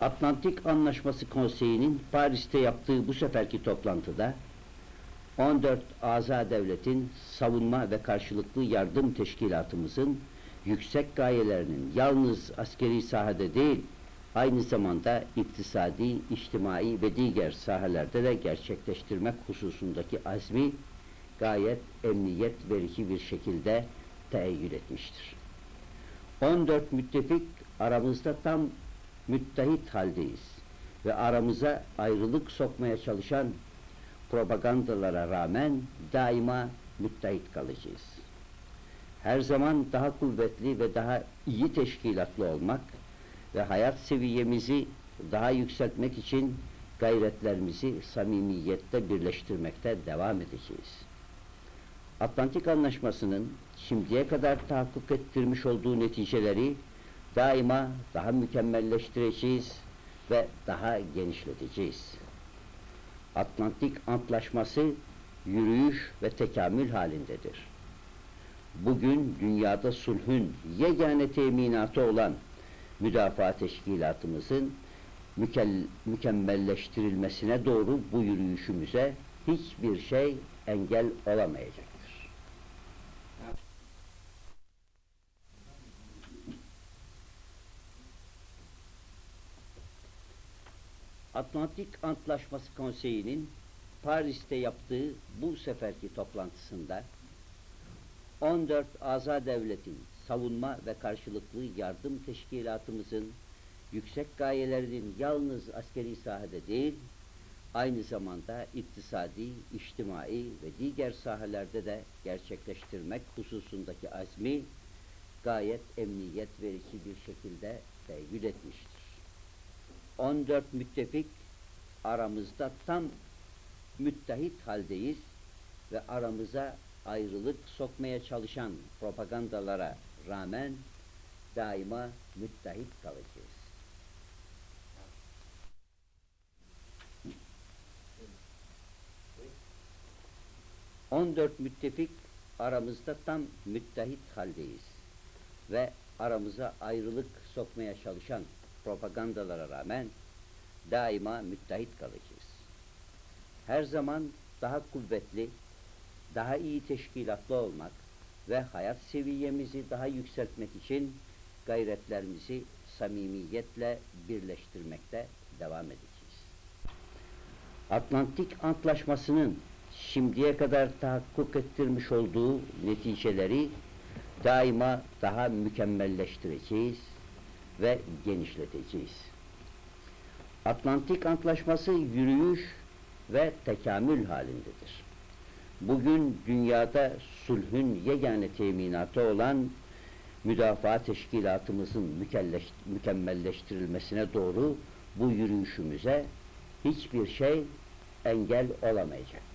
Atlantik Anlaşması Konseyi'nin Paris'te yaptığı bu seferki toplantıda 14 Aza Devlet'in savunma ve karşılıklı yardım teşkilatımızın yüksek gayelerinin yalnız askeri sahada değil, aynı zamanda iktisadi, içtimai ve diğer sahelerde de gerçekleştirmek hususundaki azmi gayet emniyet verici bir şekilde teeyyül etmiştir. 14 müttefik aramızda tam müttehit haldeyiz ve aramıza ayrılık sokmaya çalışan propagandalara rağmen daima müttehit kalacağız. Her zaman daha kuvvetli ve daha iyi teşkilatlı olmak ve hayat seviyemizi daha yükseltmek için gayretlerimizi samimiyette birleştirmekte devam edeceğiz. Atlantik Anlaşması'nın şimdiye kadar tahakkuk ettirmiş olduğu neticeleri daima daha mükemmelleştireceğiz ve daha genişleteceğiz. Atlantik Antlaşması yürüyüş ve tekamül halindedir. Bugün dünyada sulhün yegane teminatı olan müdafaa teşkilatımızın mükemmelleştirilmesine doğru bu yürüyüşümüze hiçbir şey engel olamayacaktır. Atlantik Antlaşması Konseyi'nin Paris'te yaptığı bu seferki toplantısında 14 Azad Devlet'in savunma ve karşılıklı yardım teşkilatımızın yüksek gayelerinin yalnız askeri sahada değil, aynı zamanda iktisadi, içtimai ve diğer sahelerde de gerçekleştirmek hususundaki azmi gayet emniyet verici bir şekilde teyyül etmiştir. 14 müttefik aramızda tam müttehit haldeyiz ve aramıza ayrılık sokmaya çalışan propagandalara rağmen daima müttehit kalacağız. On dört müttefik aramızda tam müttehit haldeyiz ve aramıza ayrılık sokmaya çalışan propagandalara rağmen daima müttehit kalacağız. Her zaman daha kuvvetli, daha iyi teşkilatlı olmak ve hayat seviyemizi daha yükseltmek için gayretlerimizi samimiyetle birleştirmekte devam edeceğiz. Atlantik Antlaşması'nın şimdiye kadar tahakkuk ettirmiş olduğu neticeleri daima daha mükemmelleştireceğiz ve genişleteceğiz. Atlantik Antlaşması yürüyüş ve tekamül halindedir. Bugün dünyada sulhün yegane teminatı olan müdafaa teşkilatımızın mükemmelleştirilmesine doğru bu yürüyüşümüze hiçbir şey engel olamayacaktır.